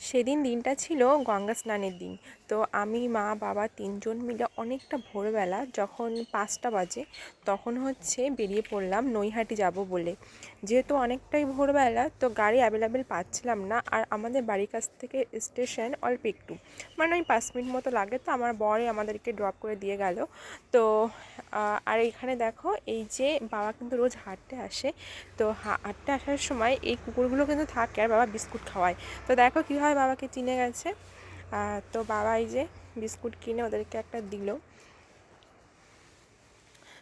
সেদিন দিনটা ছিল গঙ্গা স্নানের দিন। তো আমি, মা, বাবা তিনজন মিলে অনেকটা ভোরবেলা যখন পাঁচটা বাজে তখন হচ্ছে বেরিয়ে পড়লাম নৈহাটি যাব বলে। যেহেতু অনেকটাই ভোরবেলা তো গাড়ি অ্যাভেলেবেল পাচ্ছিলাম না আর আমাদের বাড়ির কাছ থেকে স্টেশন অল্প একটু। মানে ওই পাঁচ মিনিট মতো লাগে তো আমার বরে আমাদেরকে ড্রপ করে দিয়ে গেল। তো আর এখানে দেখো এই যে বাবা কিন্তু রোজ হাঁটতে আসে। তো হাঁটতে আসার সময় এই কুকুরগুলো কিন্তু থাকে আর বাবা বিস্কুট খাওয়ায়। তো দেখো কীভাবে বাবাকে চিনে গেছে। তো বাবাই যে বিস্কুট কিনে ওদেরকে একটা দিল।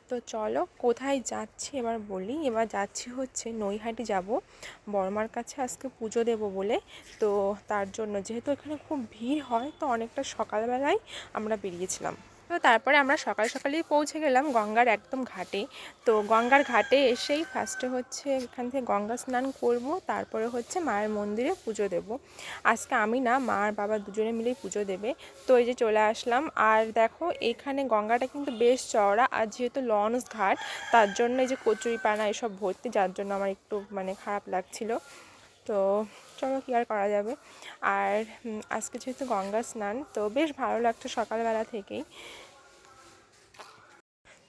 তো চলো কোথায় যাচ্ছি এবার বলি। এবার যাচ্ছি হচ্ছে নৈহাটি যাব। বর্মার কাছে আজকে পুজো দেব বলে। তো তার জন্য যেহেতু এখানে খুব ভিড় হয়, তো অনেকটা সকালবেলায় আমরা বেরিয়েছিলাম। তো তারপরে আমরা সকাল সকালেই পৌঁছে গেলাম গঙ্গার একদম ঘাটে। তো গঙ্গার ঘাটে এসেই ফার্স্টে হচ্ছে এখান থেকে গঙ্গা স্নান করব, তারপরে হচ্ছে মায়ের মন্দিরে পুজো দেব। আজকে আমি না, মা আর বাবা দুজনে মিলেই পুজো দেবে। তো এই যে চলে আসলাম, আর দেখো এখানে গঙ্গাটা কিন্তু বেশ চওড়া, আর যেহেতু লঞ্চ ঘাট, তার জন্য এই যে কচুরি পানা এসব ভর্তি, যার জন্য আমার একটু মানে খারাপ লাগছিল। তো চলো কী আর করা যাবে। আর আজকে যেহেতু গঙ্গা স্নান, তো বেশ ভালো লাগতো সকালবেলা থেকেই।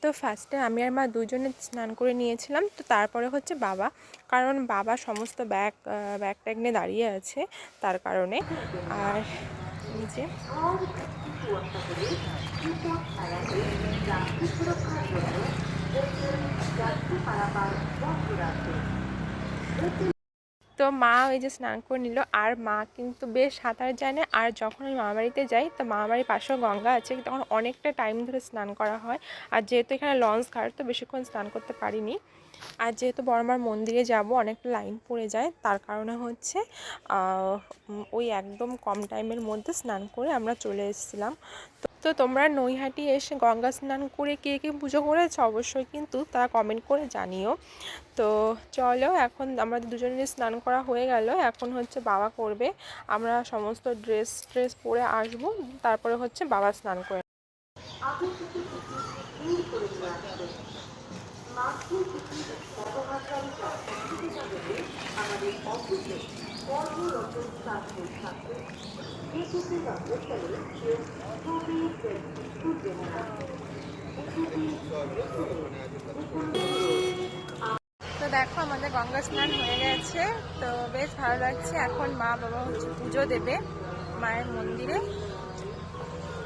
তো ফার্স্টে আমি আর মা দুজনে স্নান করে নিয়েছিলাম, তো তারপরে হচ্ছে বাবা। কারণ বাবা সমস্ত ব্যাগ ব্যাগ ট্যাগ নিয়ে দাঁড়িয়ে আছে, তার কারণে। আর নিচে। তো মা ওই যে স্নান করে নিল, আর মা কিন্তু বেশ সাঁতার জানে। আর যখন আমি মামাবাড়িতে যাই, তো মামাবাড়ির পাশেও গঙ্গা আছে, তখন অনেকটা টাইম ধরে স্নান করা হয়। আর যেহেতু এখানে লঞ্চ ঘাট, তো বেশিক্ষণ স্নান করতে পারিনি। আর যেহেতু বড়মার মন্দিরে যাব অনেকটা লাইন পড়ে যায় তার কারণে হচ্ছে ওই একদম কম টাইমের মধ্যে স্নান করে আমরা চলে এসেছিলাম তো তোমরা নৈহাটি এসে গঙ্গা স্নান করে কে কে পুজো করেছ অবশ্যই কিন্তু তারা কমেন্ট করে জানিও তো চলো এখন আমাদের দুজনের স্নান করা হয়ে গেল এখন হচ্ছে বাবা করবে আমরা সমস্ত ড্রেস ট্রেস পরে আসব তারপরে হচ্ছে বাবা স্নান করে আমাদের তো দেখো, আমাদের গঙ্গা স্নান হয়ে গেছে। তো বেশ ভালো লাগছে। এখন মা বাবা হচ্ছে পুজো দেবে মায়ের মন্দিরে।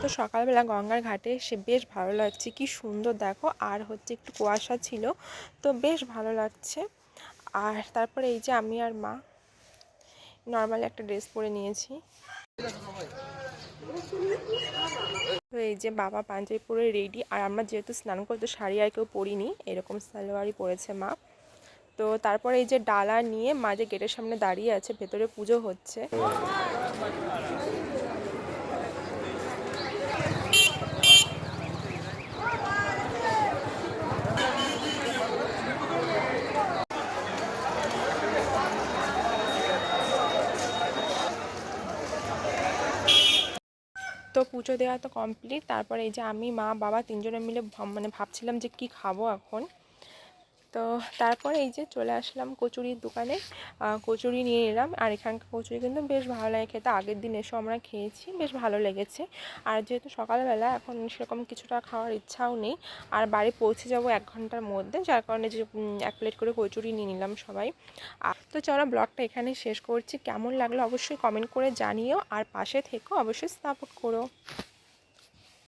তো সকালবেলা গঙ্গার ঘাটে এসে বেশ ভালো লাগছে। কি সুন্দর দেখো। আর হচ্ছে একটু কুয়াশা ছিল, তো বেশ ভালো লাগছে। আর তারপরে এই যে আমি আর মা নর্মালি একটা ড্রেস পরে নিয়েছি। তো এই যে বাবা পাঞ্জাবি পরে রেডি আর আমরা যেহেতু স্নান করতে শাড়ি আর কেউ পরিনি, এরকম সালোয়ারই পরেছে মা। তো তারপরে এই যে ডালা নিয়ে মা যে গেটের সামনে দাঁড়িয়ে আছে, ভেতরে পুজো হচ্ছে। পুজো দেওয়া তো কমপ্লিট তারপরে এই যে আমি, মা, বাবা তিনজনে মিলে মানে ভাবছিলাম যে কি খাব এখন। তো তারপরে এই যে চলে আসলাম কচুরির দোকানে। কচুরি নিয়ে এলাম। আর এখানকার কচুরি কিন্তু বেশ ভালো লাগে খেতে। আগের দিন এসেও আমরা খেয়েছি, বেশ ভালো লেগেছে। আর যেহেতু সকালবেলা এখন সেরকম কিছুটা খাওয়ার ইচ্ছাও নেই, আর বাড়ি পৌঁছে যাব এক ঘণ্টার মধ্যে, যার কারণে যে এক প্লেট করে কচুরি নিয়ে নিলাম সবাই। তো চলো ব্লগটা এখানে শেষ করছি। কেমন লাগল অবশ্যই কমেন্ট করে জানিও। আর পাশে থেকেও অবশ্যই সাপোর্ট করো।